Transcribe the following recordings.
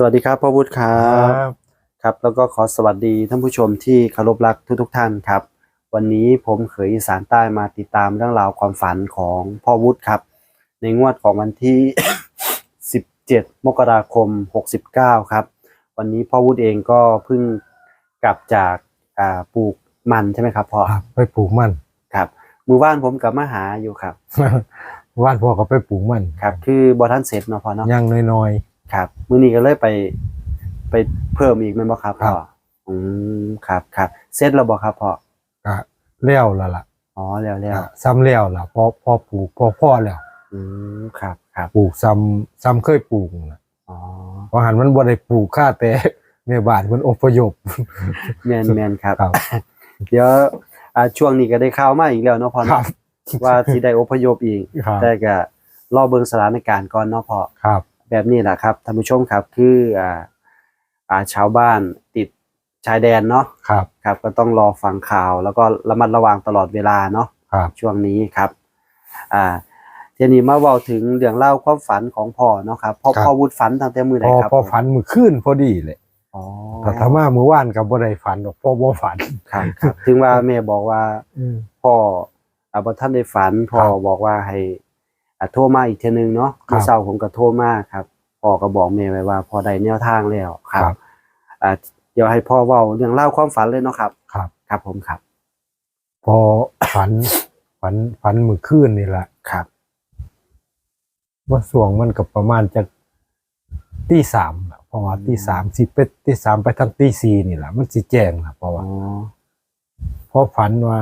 สวัสดีครับพ่อวุฒิครับครับ แล้วก็ขอสวัสดีท่านผู้ชมที่เคารพรักทุกทท่านครับ วันนี้ผมเขยอีสานใต้มาติดตามเรื่องราวความฝันของพ่อวุฒิครับ ในงวดของวันที่ 17 มกราคม 69 ครับ วันนี้พ่อวุฒิเองก็เพิ่งกลับจากอ่าปลูกมันใช่ไหมครับพ่อครับไปปลูกมันครับมือว่านผมกลับมาหาอยู่ครับว่านพ่อก็ไปปลูกมันครับ คือบอท่านเสร็จเนาะพ่อเนาะยังน้อย ครับมื้อนี้ก็เลยไป ไปเพิ่มอีกแม่นบ่ครับพ่อครับ อืมครับครับเสร็จแล้วบ่ครับพ่อๆก็แล้วและล่ะอ๋อแล้วแล้วก็ซ้ำแล้วล่ะพอพอปลูกพอพ่อแล้วอืมครับครับปลูกซ้ำซ้ำเคยปลูกน่ะอ๋อเพราะหันมันบ่ได้ปลูกค่าแต่แม่บ้านมันอพยพ แม่นแม่นครับ ครับ เดี๋ยวอ่าช่วงนี้ก็ได้ข่าวมาอีกแล้วเนาะพ่อครัเนาะบว่าสิได้อพยพอีก ครับแต่ก็รอเบิ่งสถานการณ์ก่อนเนาะพ่อครับ แบบนี้แหละครับท่านผู้ชมครับคืออ่าอ่าชาวบ้านติดชายแดนเนาะครับ ครับ ก็ต้องรอฟังข่าวแล้วก็ระมัดระวังตลอดเวลาเนาะครับ ช่วงนี้ครับ อ่าทีนี้มาเว้าถึงเรื่องเล่าวความฝันของพ่อเนาะครับพ่อพ่อวุฒิฝันตั้งแต่มือไหนพอครับพอฝันมื้อคืนพอดีเลยอ๋อแต่ถ้ามามื้อวานก็บ่ได้ฝันหรอกพ่อบ่ฝันครับครับ ถึงว่าแม่บอกว่า พ่ออ่าบ่ท่านได้ฝันพ่อครับบอกว่าให้ อ่าโทรมาอีกเทีนึงเนาะครับเมื่อเช้าผมก็โทรมาครับพ่อก็บอกแม่ไว้ว่าพ่อได้แนวทางแล้วครับครับ อ่าเดี๋ยวให้พ่อเว้าเรื่องเล่าวความฝันเลยเนาะครับ ครับ ครับผมครับ พอฝัน ฝันฝันมื้อคืนนี่ล่ะครับ ว่าส่วงมันกับประมาณจะตีสามอะเพราะว่าตีสามสิไปตีสามไปทางตีสี่นี่แหละมันสิแจ้งนะเพราะอ๋ว่าอพอฝันว่า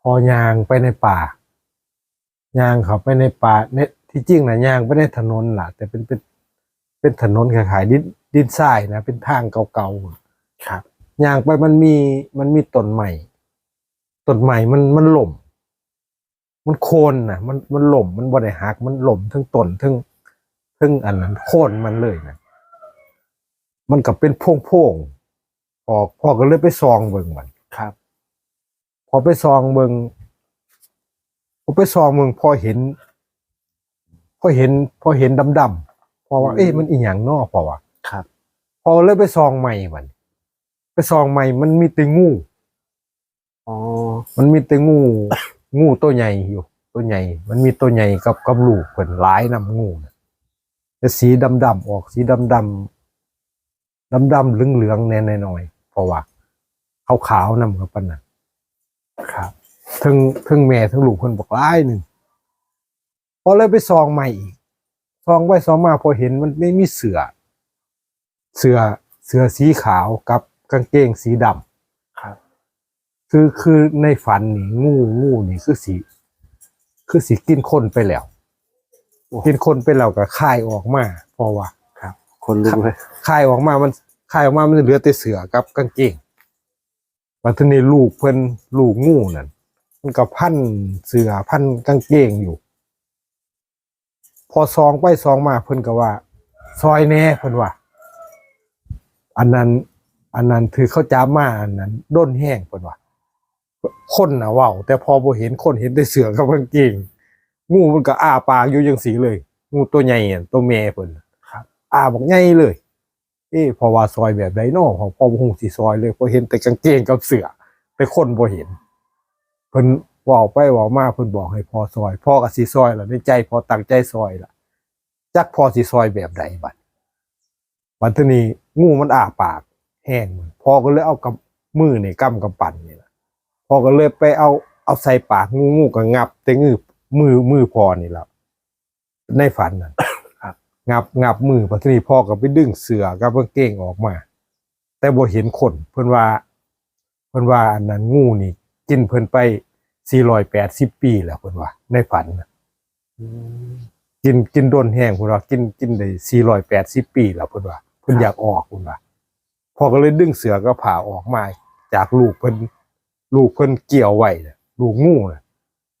พอยางไปในป่า ยางเขาไปในป่าเนี่ยที่จริงนะยางไปในถนนล่ะ แต่เป็นเป็นเป็นถนนขายๆดินดินทรายนะ เป็นทางเก่าๆครับยางไปมันมีมันมีต้นใหม่ต้นใหม่มันมันหล่ม มันโคนนะมันมันหล่มมันบ่ได้หักมันหล่มทั้งต้นทั้งทั้งอันนั้นโคนมันเลยนะมันก็เป็นโพ่งๆพอพ่อก็เลยไปซองเบิ่งมันครับ พอไปซองเบิ่ง พอไปซองเบิ่งพอเห็น พอเห็น พอเห็นดำๆพอว่า เอ๊ะมันอีหยังนอพอว่าครับ พอเลยไปซองใหม่มัน ไปซองใหม่มันมีแต่งูอ๋อมันมีแต่งู งูตัวใหญ่อยู่ ตัวใหญ่ มันมีตัวใหญ่กับกับลูกเพิ่นหลายนำงูน่ะแต่สีดำดำๆออกสีดำดำดำดำๆเหลืองเหลืองๆแน่หน่อยๆเพราะว่าขาวขาวๆนำกับปันน่ะครับ ทั้งทั้งแม่ทั้งลูกเพิ่นบอกหลายหนึ่งพอเลยไปซองใหม่อีกซองไปซองมาพอเห็นมันไม่มีเสือเสือเสือสีขาวกับกางเกงสีดำครับ คือคือในฝันนี่งูงูนี่คือสี คือสีกินคนไปแล้วโอ้กินคนไปแล้วก็คายออกมาเพราะว่าครับ คนลุกเลยคายออกมามันคายออกมามันเหลือแต่เสือกับกางเกงวันทีนี้ลูกเพิ่นลูกงูนั่น มันก็พันเสือพันกางเกงอยู่ พอซองไปซองมาเพิ่นก็ว่า ซอยแน่เพิ่นว่า อันนั้น อันนั้นถือเขาจ้ามาอันนั้นด้นแห้งเพิ่นว่าคนน่ะเว้าแต่พอบ่เห็นคนเห็นแต่เสือกับกางเกงงูมันก็อ้าปากอยู่จังสีเลย งูตัวใหญ่อะตัวแม่เพิ่นครับอ้าบอกใหญ่เลย เอ๊ะเพอว่าซอยแบบไดเนาะของพ่อบ่ฮู้สิซอยเลยพอเห็นแต่กางเกงกับเสือแต่คนบ่เห็น เพิ่นเว้าไปเว้ามาเพิ่นบอกให้พ่อซอยพ่อก็สิซอยล่ะในใจพ่อตั้งใจซอยล่ะจักพ่อสิซอยแบบใดบัดบัดทีนี้งูมันอ้าปาก แห้งมันพ่อก็เลยเอากับมือนี่กำกับปั่นนี่ล่ะพ่อก็เลยไปเอาเอาใส่ปากงูงูก็งับ แต่งือมือมือพ่อนี่ล่ะในฝันน่ะงับงับมือพอทีนี้พ่อก็ไปดึงเสือกับกางเกงออกมา แต่บ่เห็นคนเพิ่นว่าเพิ่นว่าอันนั้นงูนี่ กินเพิ่นไป480ปีแล้วเพิ่นว่า ในฝันน่ะอืมกินกินโดนแห้งเพิ่นว่า กินกินได้480ปีแล้วเพิ่นว่าเพิ่นอยากออกเพิ่นว่าพ่อก็เลยดึงเสือก็ผ่าออกมาจากลูกเพิ่นลูกเพิ่นเกี่ยวไว้น่ะลูกงูน่ะ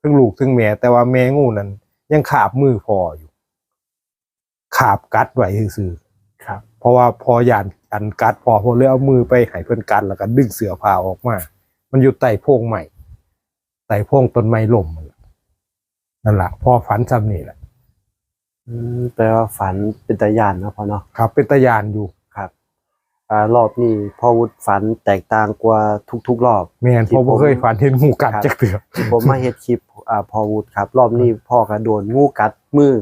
ทั้งลูกทั้งแม่แต่ว่าแม่งูนั้น ยังขาบมือพ่ออยู่ ขาบกัดไว้ซื่อๆครับ เพราะว่าพอยานอันกัดพอพอเลยเอามือไปให้เพื่อนกันแล้วก็ดึงเสือผ้าออกมา มันอยู่ใต้โพรงใหม่ใต้โพรงต้นไม้ล่มนั่นแหละนั่นแหละพอฝันซ้ำนี่แหละอืมแปลว่าฝันเป็นตาญาณเนาะพ่อเนาะครับ เป็นตะยานอยู่ครับอ่ารอบนี้พ่อวุฒิฝันแตกต่างกว่าทุกๆ รอบแม่นที่เพอผมบ่เคยฝันเห็นงูกัดครับจักเถื่อที่ผมมาเฮ็ดคลิปอ่าพ่อวุฒิครับ รอบนี้พ่อก็โดนงูกัดมือ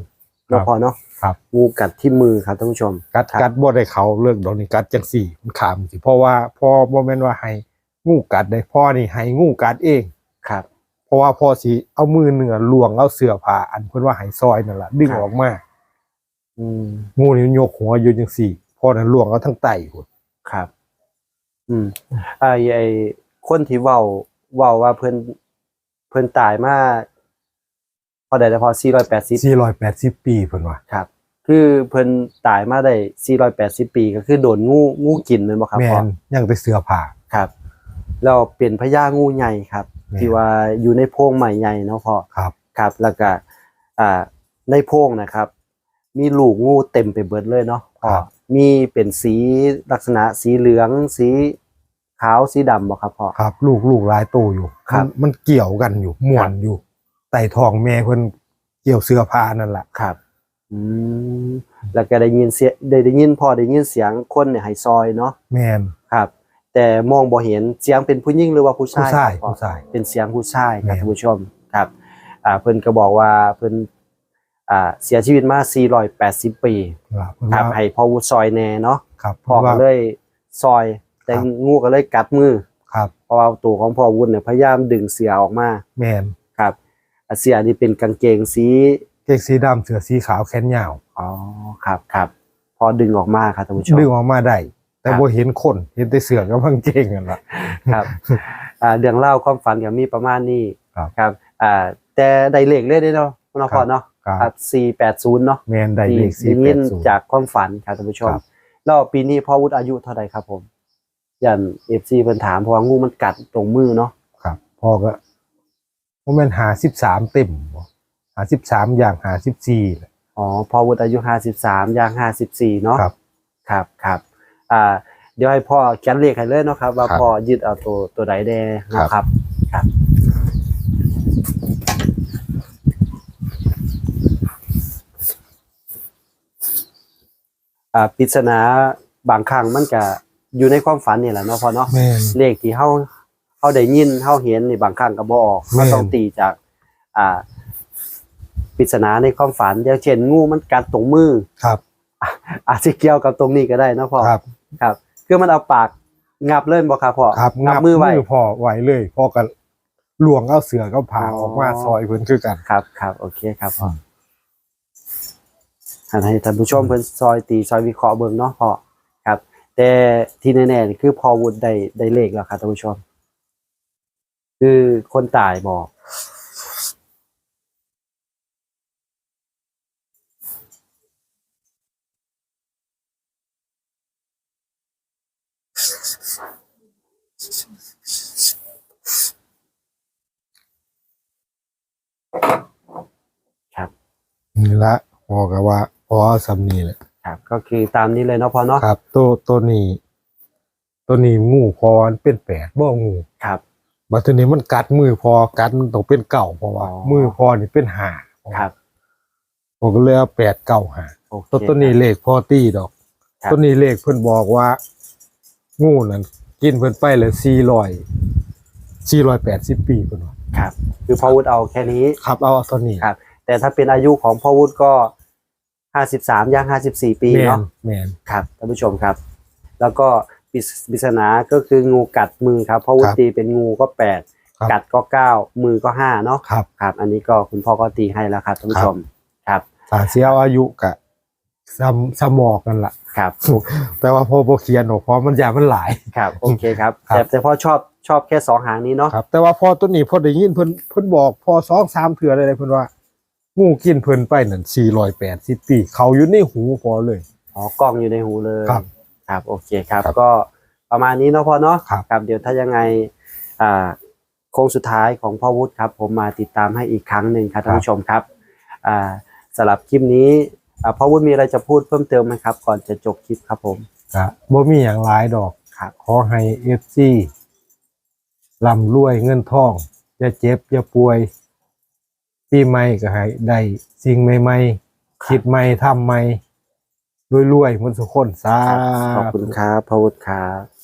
ครัเนาะบพ่อเนาะครับงูกัดที่มือครับท่านผู้ชม กัดครับกัดบ่ได้เขาเรื่องดอกนี้กัดจังสี่มันขามสิเพราะว่าพ่อบ่แม่นว่าให้ งูกัดได้พ่อนี่ให้งูกัดเองครับ เพราะว่าพ่อสิเอามือเหนือลวงเอาเสื้อผ้าอันเพิ่นว่าให้ซอยนั่นล่ะดึงครับออกมาอืมงูนี่มันยกหัวอยู่จังสี่พ่อนั้นลวงเอาทั้งไตพุ่นครับ อืมไอ้ไอ้คนที่เว้าเว้าว่าเพิ่นเพิ่นตายมาพอได้แล้วพอ480 480 ปีเพิ่นว่าครับ คือเพิ่นตายมาได้480 ปี ก็คือโดนงูงูกินแม่นบ่ครับแม่พ่อนยังแต่เสื้อผ้าครับ แล้วเป็นพญางูใหญ่ครับแม่นที่ว่าอยู่ในโพรงใหม่ใหญ่เนาะพ่อครับครับแล้วก็อ่าในโพรงนะครับ มีลูกงูเต็มไปเบิดเลยเนาะพ่อครับมีเป็นสีลักษณะสีเหลืองสีขาวสีดำบ่ครับพ่อครับ ลูกลูกหลายโตอยู่ครับมันมันเกี่ยวกันอยู่ม่วนอยู่ไต่ทองแม่เพิ่นเกี่ยวเสื้อผ้านั่นล่ะครับ อืมแล้วก็ได้ยินเสียงได้ได้ยินพอได้ยินเสียงคนเนี่ยให้ซอยเนาะแม่นครับ แต่มองบ่เห็นเสียงเป็นผู้หญิงหรือว่าผู้ผู้ชายชายครับพ่อผู้ชายเป็นเสียงผู้ชายครับแม่นท่านผู้ชมครับอ่าเพิ่นก็บอกว่าเพิ่นอ่าเสียชีวิตมา 480 ปีครับเพิ่นครับว่าให้พ่อวุฒิซอยแน่เนาะครับพ่อเพิ่นก็ว่าเลยซอยแต่ครับงูก็เลยกัดมือครับเพราะว่าตัวของพ่อวุฒิเนี่ยพยายามดึงเสียออกมาแม่นครับอะเสียนี่เป็นกางเกงสีเกงสีดำเสื้อสีขาวแขนยาวอ๋อครับครับพอดึงออกมาครับท่านผู้ชมดึงออกมาได้ แต่ครับบ่เห็นคนเห็นแต่เสื้อกับกางเกงนั่นล่ะครับอ่าเรื่องเล่าความฝันก็มีประมาณนี้ครับครับอ่าแต่ได้เลขเลยได้เนาะเนาะพ่อเนาะครับครับ480เนาะแม่นได้เลขที่ได้ยิน480จากความฝันครับท่านผู้ชมครับแล้วปีนี้พ่อวุฒิอายุเท่าไหร่ครับผมยัน FC เพิ่นถามเพราะว่างูมันกัดตรงมือเนาะครับพ่อก็บ่แม่น53เต็มบ่53อย่าง54แหละอ๋อพ่อวุฒิอายุ53ย่าง54เนาะครับครับครับ อ่าเดี๋ยวให้พ่อเขียนเลขให้เลยเนาะครับ ว่าครับ พ่อยึดเอาตัวตัวใดแดเนาะครับ ครับ อ่าปริศนาบางครั้งมันก็อยู่ในความฝันนี่แหละเนาะพ่อเนาะ แม่น เลขที่เฮาเฮาได้ยินเฮาเห็นนี่บางครั้งก็บ่ออกแม่ก็นต้องตีจาก อ่าปริศนาในความฝันอย่างเช่นงูมันกัดตรงมือ ครับ อาจจะเกี่ยวกับตรงนี้ก็ได้เนาะพ่อครับ ครับ คือมันเอาปากงับเล่นบ่ครับพ่อครับงับมือไว้พ่อไว้เลยพ่อก็ลวงเอาเสือก็ผ่าอ๋อออกมาซอยเพิ่นคือกันครับครับโอเคครับพ่อมอันให้ท่านผู้ชมเพิ่นซอยตีซอยวิเคราะห์เบิ่งเนาะพ่อครับ แต่ที่แน่ๆนี่คือพอวุฒิได้ได้เลขแล้วครับท่านผู้ชม คือคนตายบอก นี่ละพ่อก็ว่าพ่อเอาสำนีแหละครับ ก็คือตามนี้เลยเนาะพ่อเนาะครับ ตัวตัวนี้ ตัวนี้งูพอมันเป็นแปดบ่งูครับบัดทีนี้มันกัดมือพอกัดมันต้องเป็นเก่าเพราะว่าอ๋อมือพอนี่เป็นหาครับผมก็เลยเอาแปดเก่าหาโอเคตัวตัวนี้เลขพอตี้ดอกครับตัวนี้เลขเพิ่นบอกว่า งูนั่นกินเพิ่นไปเลยสี่ร้อยสี่ร้อยแปดสิบปีเพิ่นว่าครับ คือพ่อวุฒิเอาแค่นี้ ครับ เอาตัวนี้ครับ แต่ถ้าเป็นอายุของพ่อวุฒิก็ห้าสิบสามย่างห้าสิบสี่ปีแมนเนาะแมนครับท่านผู้ชมครับ แล้วก็ปริศปริศนาก็คืองูกัดมือครับเพราะวุครับตีเป็นงูก็แปดครับกัดก็เก้ามือก็ห้าเนาะครับ ครับ อันนี้ก็คุณพ่อก็ตีให้แล้วครับท่านผู้ชมครับถ้าเสียอายุกะซ้ำซ้ำหมอกกันล่ะครับแต่ว่าพอบ่เขียนออกเพราะมันยามันหลาย ครับโอเคครับครับ แต่แต่พ่อชอบชอบแค่สองหางนี้เนาะครับ แต่ว่าพอตัวนี้พอได้ยินเพิ่นเพิ่นบอกพอสองสามเถื่ออะไรเพิ่นว่า งูกินเพิ่นไปนั่น480ปี เขาอยู่ในหูพอเลย อ๋อกล้องอยู่ในหูเลยครับครับโอเคครับ ครับก็ประมาณนี้เนาะพ่อเนาะครับครับ เดี๋ยวถ้ายังไงอ่าโค้งสุดท้ายของพ่อวุฒิครับ ผมมาติดตามให้อีกครั้งหนึ่งครับท่านผู้ชมครับอ่าสำหรับคลิปนี้อ่าพ่อวุฒิมีอะไรจะพูดเพิ่มเติมไหมครับ ก่อนจะจบคลิปครับผม ก็บ่มีหยังหลายดอกครับ ขอให้ FC ร่ำรวยเงินทอง อย่าเจ็บ อย่าป่วย ปีใหม่ก็ให้ได้สิ่งใหม่คิดใหม่ทำใหม่รวยๆเหมันสุกคนสาขอบธุคุณครับพ่อวุฒิครับ